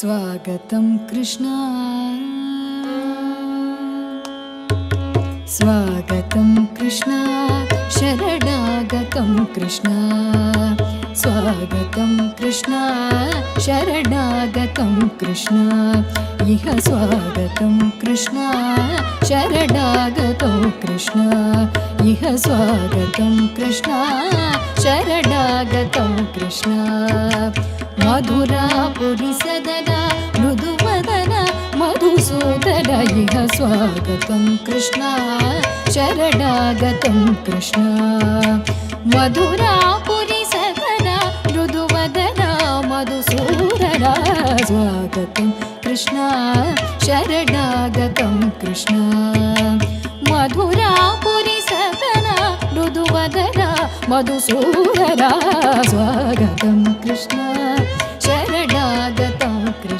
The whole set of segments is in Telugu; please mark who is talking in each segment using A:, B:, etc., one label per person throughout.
A: स्वागतं कृष्ण। स्वागतं कृष्ण। शरणागतं कृष्ण। स्वागतं कृष्ण। शरणागतं कृष्ण। इह स्वागतं कृष्ण। शरणागतं कृष्ण। इह स्वागतं कृष्ण। शरणागतं कृष्ण मधुरापुरि सदना मृदुवदन मधुसूदन इह स्वागतं कृष्ण शरणागतं कृष्ण। मधुरापुरि सदना मृदुवदन मधुसूदन स्वागतं कृष्ण शरणागतं कृष्ण। मधुरापुरि सदना मृदुवदन मधुसूदना स्वागतं कृष्ण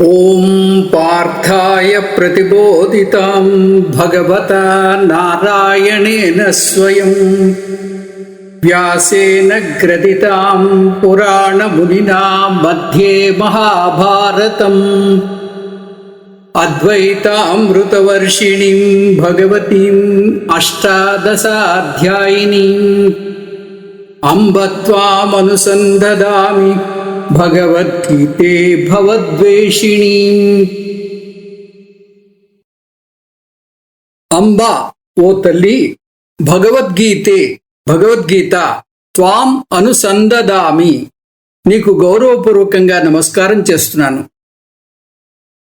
B: ॐ पार्थाय प्रतिबोधितां भगवता नारायणेन स्वयं व्यासेन ग्रथितां पुराणमुनिना मध्ये महाभारतम् अद्वैतामृतवर्षिणीं भगवतीम् अष्टादशाध्यायिनीम् अम्ब त्वामनुसन्ददामि भगवद्गीते భవద్వేషిణీం అంబా ఓ తల్లి భగవద్గీతే భగవద్గీత త్వాం అనుసందదామి నీకు గౌరవపూర్వకంగా నమస్కారం చేస్తున్నాను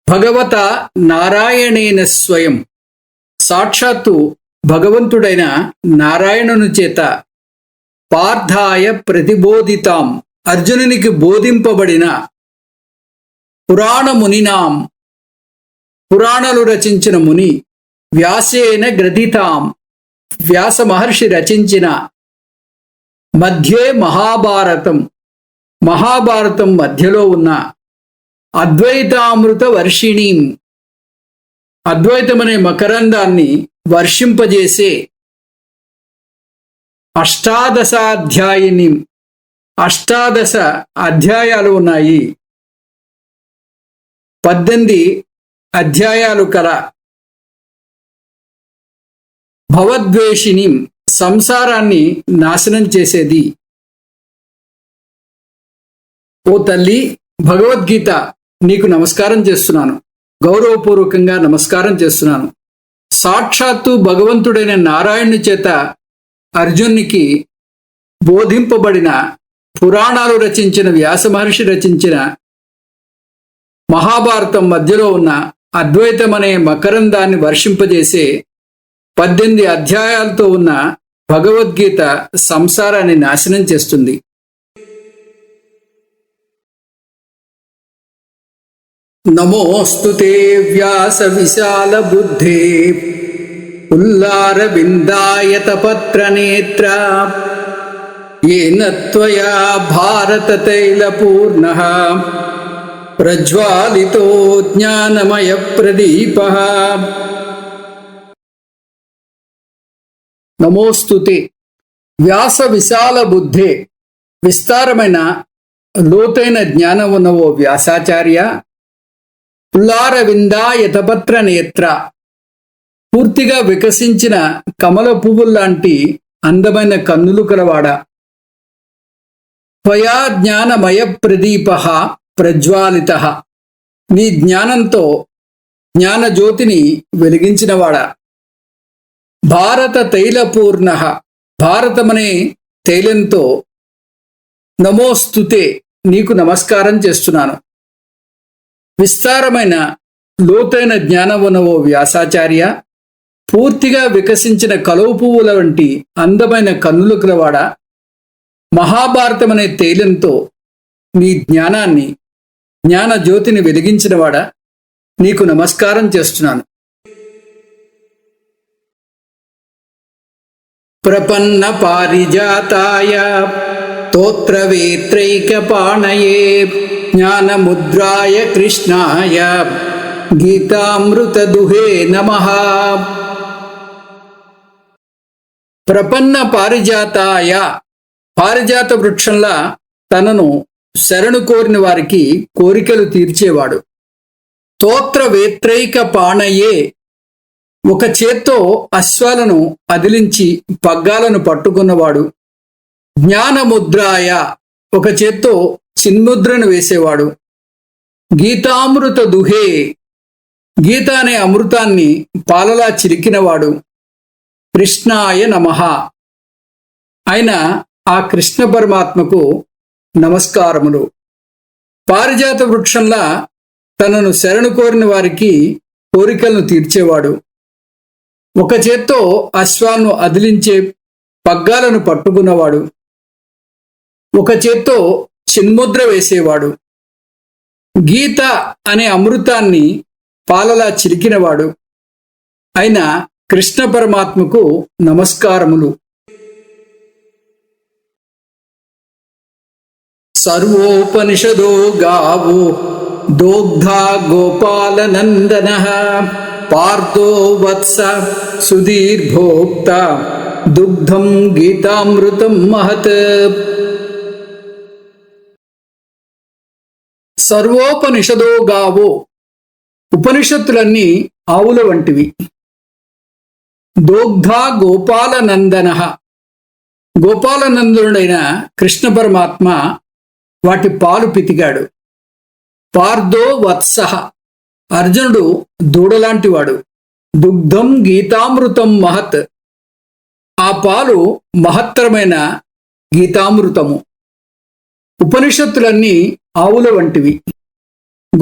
B: భగవత నారాయణేన స్వయం సాక్షాత్తు భగవంతుడైన నారాయణుని చేత పార్థాయ ప్రతిబోధితాం అర్జునునికి బోధింపబడిన పురాణ మునినాం పురాణాలు రచించిన ముని వ్యాసేన గ్రథితాం. వ్యాస మహర్షి రచించిన మధ్యే మహాభారతం మహాభారతం మధ్యలో ఉన్న అద్వైతామృత వర్షిణీం. అద్వైతమనే మకరందాన్ని వర్షింపజేసే అష్టాదశాధ్యాయిని. అష్టాదశ అధ్యాయాలు ఉన్నాయి. పద్దెనిమిది అధ్యాయాలు కల. భవద్వేషిని సంసారాన్ని నాశనం చేసేది. ఓ తల్లి భగవద్గీత నీకు నమస్కారం చేస్తున్నాను. గౌరవపూర్వకంగా నమస్కారం చేస్తున్నాను. సాక్షాత్తు భగవంతుడైన నారాయణుని చేత అర్జునికి బోధింపబడిన పురాణాలు రచించిన వ్యాస మహర్షి రచించిన మహాభారతం మధ్యలో ఉన్న అద్వైతం అనే మకరందాన్ని వర్షింపజేసే పద్దెనిమిది అధ్యాయాలతో ఉన్న భగవద్గీత సంసారాన్ని నాశనం చేస్తుంది. నమోస్తు వ్యాస విశాల బుద్ధే ఉల్లార విందాయతపత్ర నేత్ర येन त्वया भारततैलपूर्णः प्रज्वालितो ज्ञानमयप्रदीपः నమోస్తుతే వ్యాస విశాల బుద్ధే విస్తారమైన లోతైన జ్ఞానం ఉన్న ఓ వ్యాసాచార్య ఉల్లార విందాయతపత్ర నేత్ర పూర్తిగా వికసించిన కమల పువ్వుల్లాంటి అందమైన కన్నులు కలవాడ త్వయా జ్ఞానమయ ప్రదీప ప్రజ్వాలిత. నీ జ్ఞానంతో జ్ఞానజ్యోతిని వెలిగించినవాడా. భారత తైలపూర్ణ. భారతమనే తైలంతో నమోస్తుతే నీకు నమస్కారం చేస్తున్నాను. విస్తారమైన లోతైన జ్ఞానం ఉన్న ఓ వ్యాసాచార్య పూర్తిగా వికసించిన కలువు పువ్వుల వంటి అందమైన కన్నులు కలవాడ మహాభారతం అనే తైలంతో నీ జ్ఞానాన్ని జ్ఞాన జ్యోతిని వెలిగించినవాడా నీకు నమస్కారం చేస్తున్నాను. ప్రపన్న పారిజాతాయ తోత్రవేత్రైకపాణయే జ్ఞానముద్రాయ కృష్ణాయ గీతామృతదుహే నమ. ప్రపన్న పారిజాతాయ పారిజాత వృక్షంలా తనను శరణు కోరిన వారికి కోరికలు తీర్చేవాడు. స్తోత్ర వేత్రైక పాణయే ఒక చేత్తో అశ్వాలను అదిలించి పగ్గాలను పట్టుకున్నవాడు. జ్ఞానముద్రాయ ఒక చేత్తో చిన్ముద్రను వేసేవాడు. గీతామృత దుహే గీత అనే అమృతాన్ని పాలలా చిరికినవాడు కృష్ణాయ నమః. ఆయన ఆ కృష్ణ పరమాత్మకు నమస్కారములు. పారిజాత వృక్షంలా తనను శరణు కోరిన వారికి కోరికలను తీర్చేవాడు. ఒక చేత్తో అశ్వాలను అదిలించే పగ్గాలను పట్టుకున్నవాడు. ఒక చేత్తో చిన్ముద్ర వేసేవాడు. గీత అనే అమృతాన్ని పాలలా చిరికినవాడు. అయిన కృష్ణ పరమాత్మకు నమస్కారములు. సర్వోపనిషదో గావో. దోగ్ధా గోపాలనందన. పార్థో వత్స సుధీర్భోక్త దుగ్ధం గీతామృతం మహత్. సర్వోపనిషదో గావో. ఉపనిషత్తులన్నీ ఆవుల వంటివి. దోగ్ధా గోపాలనందన. గోపాలనందనుడైన కృష్ణ పరమాత్మ వాటి పాలు పితికాడు. పార్థో వత్సహ అర్జునుడు దూడలాంటివాడు దుగ్ధం గీతామృతం మహత్. ఆ పాలు మహత్తరమైన గీతామృతము. ఉపనిషత్తులన్నీ ఆవుల వంటివి.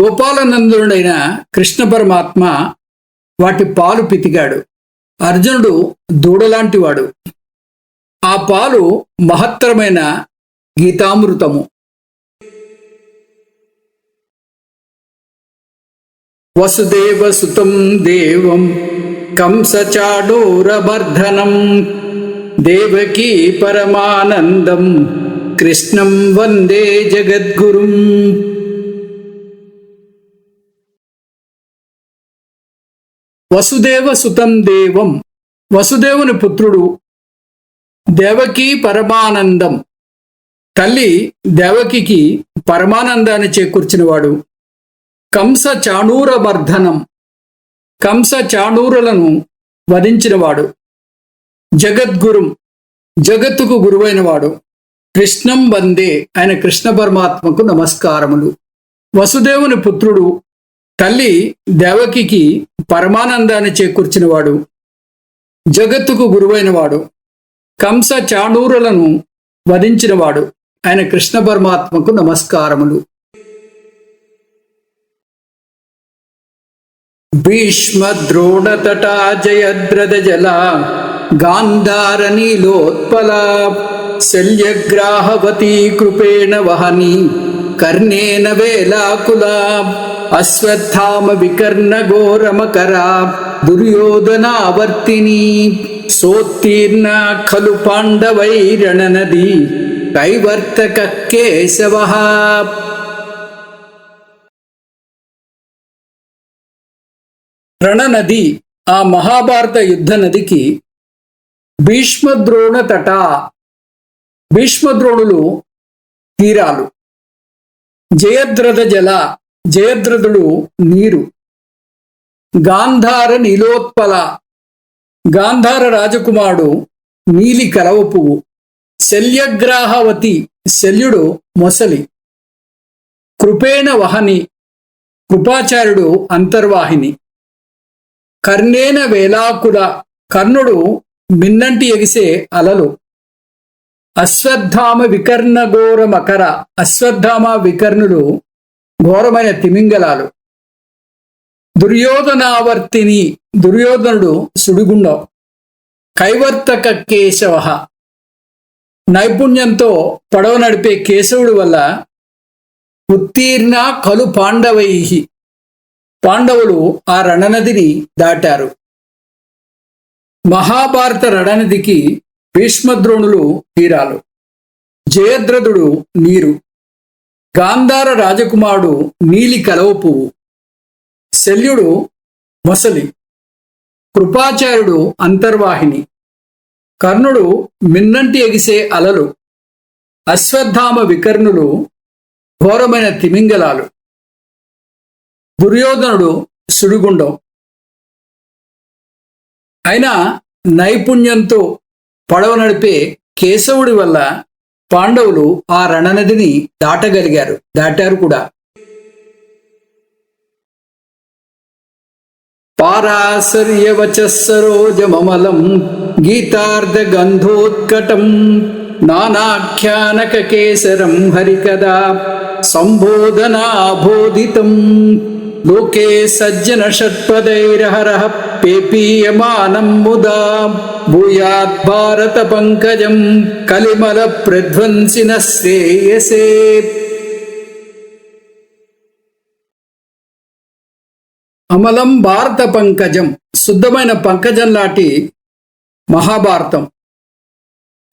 B: గోపాలనందుడైన కృష్ణ పరమాత్మ వాటి పాలు పితికాడు. అర్జునుడు దూడలాంటివాడు ఆ పాలు మహత్తరమైన గీతామృతము. వసుదేవ సుతం దేవం కంసచాడూరమర్ధనం దేవకీ పరమానందం కృష్ణం వందే జగద్గురుం. వసుదేవ సుతం దేవం వసుదేవుని పుత్రుడు దేవకీ పరమానందం. తల్లి దేవకికి పరమానందాన్ని చేకూర్చినవాడు. కంస చాణూరమర్ధనం కంస చాణూరులను వధించినవాడు. జగద్గురుం జగత్తుకు గురువైనవాడు. కృష్ణం వందే ఆయన కృష్ణ పరమాత్మకు నమస్కారములు. వసుదేవుని పుత్రుడు తల్లి దేవకికి పరమానందాన్ని చేకూర్చినవాడు. జగత్తుకు గురువైనవాడు. కంస చాణూరులను వధించినవాడు. ఆయన కృష్ణ పరమాత్మకు నమస్కారములు. భీష్మద్రోణతటా జయద్రద జల గాంధార నీలోత్పలా శల్యగ్రాహవతీ కృపేణ వహని కర్ణేన వేలాకులా అశ్వత్థామ వికర్ణ ఘోరమకరా దుర్యోధనావర్తిని రణనది ఆ మహాభారత యుద్ధ నదికి భీష్మద్రోణ తట భీష్మద్రోణులు తీరాలు. జయద్రథ జల జయద్రథుడు నీరు. గాంధార నీలోత్పల గాంధార రాజకుమారుడు నీలి కలవ పువ్వు శల్యగ్రాహవతి శల్యుడు మొసలి. కృపేణ వహని కృపాచార్యుడు అంతర్వాహిని. కర్ణేన వేలాకుల కర్ణుడు మిన్నంటి ఎగిసే అలలు. అశ్వత్థామ వికర్ణ ఘోర మకర. అశ్వత్థామ వికర్ణుడు ఘోరమైన తిమింగలాలు. దుర్యోధనావర్తిని దుర్యోధనుడు సుడిగుండం. కైవర్తక కేశవ నైపుణ్యంతో పడవ నడిపే కేశవుడి వల్ల ఉత్తీర్ణ కలు పాండవై. పాండవులు ఆ రణనదిని దాటారు. మహాభారత రణనదికి భీష్మద్రోణులు తీరాలు. జయద్రథుడు నీరు. గాంధార రాజకుమారుడు నీలి కలవ పువ్వు శల్యుడు మొసలి. కృపాచార్యుడు అంతర్వాహిని. కర్ణుడు మిన్నంటి ఎగిసే అలలు. అశ్వత్థామ వికర్ణులు ఘోరమైన తిమింగలాలు. దుర్యోధనుడు సుడిగుండం. అయినా నైపుణ్యంతో పడవ నడిపే కేశవుడి వల్ల పాండవులు ఆ రణనదిని దాటగలిగారు దాటారు కూడా. పారాశర్యవచ గీతార్థ గీతార్ధ గంధోత్కటం నానాఖ్యానక కేసరం హరికదా సంబోధనాబోధితం లోకే సజ్జన షట్పదైరహర పేపీయమానం ముదా భూయాత్ భారత పంకజం కలిమల ప్రధ్వంసిన శ్రేయసే అమలం భారత పంకజం శుద్ధమైన పంకజం లాంటి మహాభారతం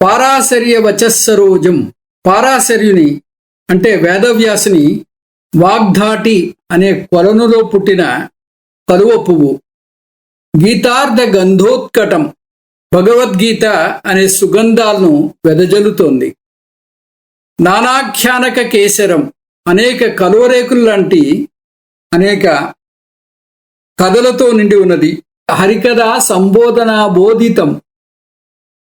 B: పారాశర్య వచస్సరోజం పారాశర్యుని అంటే వేదవ్యాసుని వాగ్ధాటి అనే కొలనులో పుట్టిన కలువ పువ్వు. గీతార్థ గంధోత్కటం భగవద్గీత అనే సుగంధాలను వెదజల్లుతోంది. నానాఖ్యానక కేసరం అనేక కలువరేకులు లాంటి అనేక కథలతో నిండి ఉన్నది. హరికథ సంబోధన బోధితం.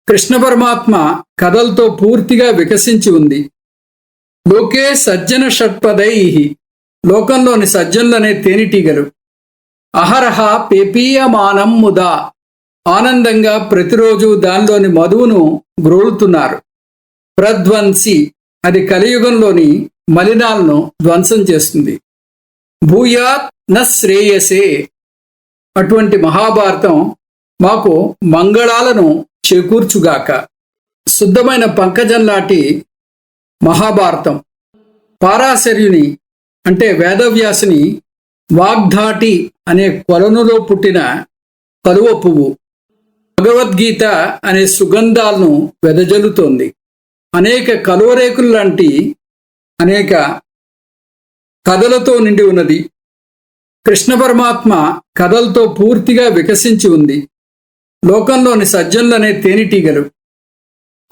B: కృష్ణ పరమాత్మ కథలతో పూర్తిగా వికసించి ఉంది. లోకే సజ్జన షట్పదై. లోకంలోని సజ్జనులనే తేనెటీగలు. అహరహ పేపీయమానం ముదా. ఆనందంగా ప్రతిరోజు దానిలోని మధువును గ్రోలుతున్నారు ప్రధ్వంసి అది కలియుగంలోని మలినాలను ధ్వంసం చేస్తుంది. భూయాత్ న శ్రేయసే. అటువంటి మహాభారతం మాకు మంగళాలను చేకూర్చుగాక. శుద్ధమైన పంకజం లాంటి మహాభారతం. పారాశర్యుని అంటే వేదవ్యాసుని వాగ్ధాటి అనే కొలనులో పుట్టిన కలువ పువ్వు. భగవద్గీత అనే సుగంధాలను వెదజల్లుతోంది. అనేక కలువరేకులు లాంటి అనేక కథలతో నిండి ఉన్నది. కృష్ణ పరమాత్మ కథలతో పూర్తిగా వికసించి ఉంది. లోకంలోని సజ్జనులనే తేనెటీగలు.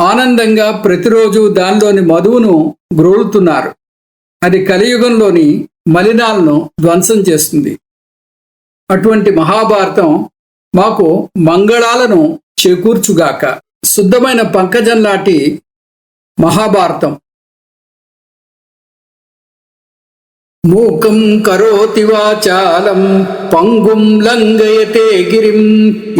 B: ఆనందంగా ప్రతిరోజు దానిలోని మధువును గ్రోలుతున్నారు. అది కలియుగంలోని మలినాలను ధ్వంసం చేస్తుంది. అటువంటి మహాభారతం మాకు మంగళాలను చేకూర్చుగాక. శుద్ధమైన పంకజం లాంటి మహాభారతం. మూకం కరోతి వాచాలం పంగుం లంఘయతే గిరిం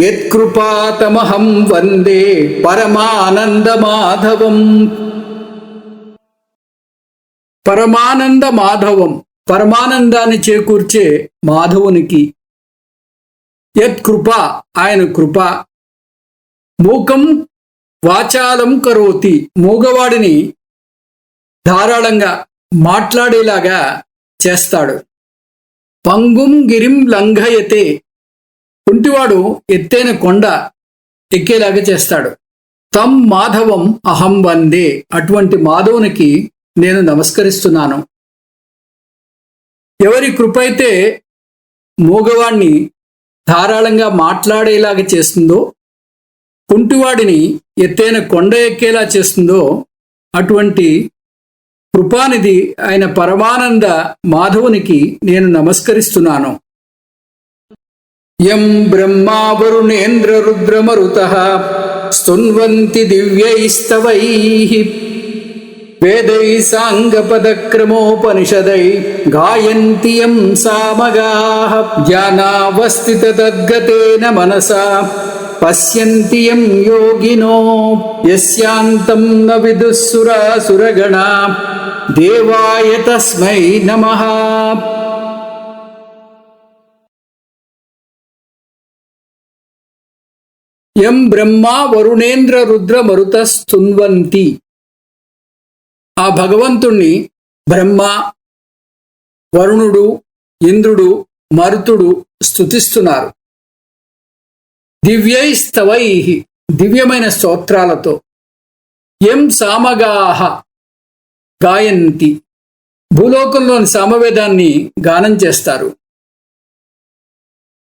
B: యత్కృపాతమహం వందే పరమానంద మాధవం పరమానంద మాధవం పరమానందాన్ని చేకూర్చే మాధవునికి యత్కృప ఆయన కృప. మూకం వాచాలం కరోతి మూగవాడిని ధారాళంగా మాట్లాడేలాగా చేస్తాడు. పంగుం గిరిం లంఘయతే. కుంటివాడు ఎత్తైన కొండ ఎక్కేలాగా చేస్తాడు. తమ్ మాధవం అహం వందే. అటువంటి మాధవునికి నేను నమస్కరిస్తున్నాను. ఎవరి కృపైతే మూగవాణ్ణి ధారాళంగా మాట్లాడేలాగా చేస్తుందో కుంటివాడిని ఎత్తైన కొండ ఎక్కేలా చేస్తుందో అటువంటి కృపానిధి ఆయన పరమానంద మాధవునికి నేను నమస్కరిస్తున్నాను. యం బ్రహ్మా వరుణేంద్ర రుద్రమరుత స్తున్వంతి దివ్యైస్తవై. వేదై సాంగపదక్రమోపనిషదై గాయంతి యం సామగా. జ్ఞానావస్థిత తద్గతేన మనసా పశ్యంతి యం యోగినో. యస్యాంతం న విదుస్సురాసురగణా దేవాయ తస్మై నమ. ఎం బ్రహ్మా వరుణేంద్ర రుద్ర మరుత స్తున్వంతి ఆ భగవంతుణ్ణి బ్రహ్మ వరుణుడు ఇంద్రుడు మరుతుడు స్తుతిస్తున్నారు. దివ్యైస్తవై దివ్యమైన స్తోత్రాలతో. ఎం సామగాహ గాయంతి భూలోకంలోని సామవేదాన్ని గానం చేస్తారు.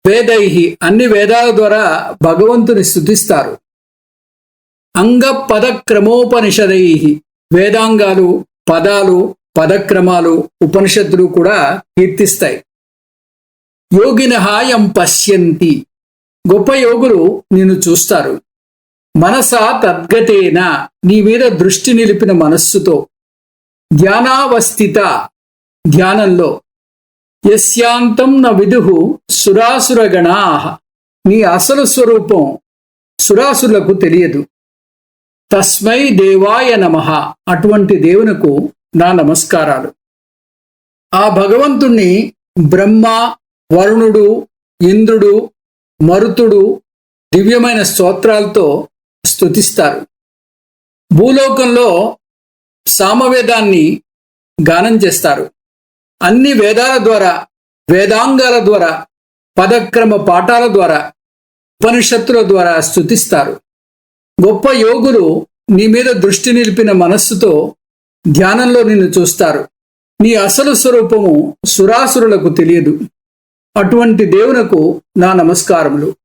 B: వేదై అన్ని వేదాల ద్వారా భగవంతుని స్థుతిస్తారు అంగ పద క్రమోపనిషదై వేదాంగాలు పదాలు పదక్రమాలు ఉపనిషత్తులు కూడా కీర్తిస్తాయి. యోగిన హాయం పశ్యంతి. గొప్ప యోగులు నిన్ను చూస్తారు. మనసా తద్గతేన నీ మీద దృష్టి నిలిపిన మనస్సుతో. ధ్యానావస్థిత ధ్యానంలో. యస్యాంతం న విదుహు సురాసురగణాహ నీ అసలు స్వరూపం సురాసులకు తెలియదు. తస్మై దేవాయ నమః. అటువంటి దేవునకు నా నమస్కారాలు. ఆ భగవంతుణ్ణి బ్రహ్మ వరుణుడు ఇంద్రుడు మరుతుడు దివ్యమైన స్తోత్రాలతో స్తుతిస్తారు. భూలోకంలో సామవేదాన్ని గానం చేస్తారు. అన్ని వేదాల ద్వారా వేదాంగాల ద్వారా పదక్రమ పాఠాల ద్వారా ఉపనిషత్తుల ద్వారా స్తుతిస్తారు. గొప్ప యోగులు నీ మీద దృష్టి నిలిపిన మనస్సుతో ధ్యానంలో నిన్ను చూస్తారు. నీ అసలు స్వరూపము సురాసురులకు తెలియదు. అటువంటి దేవునకు నా నమస్కారములు.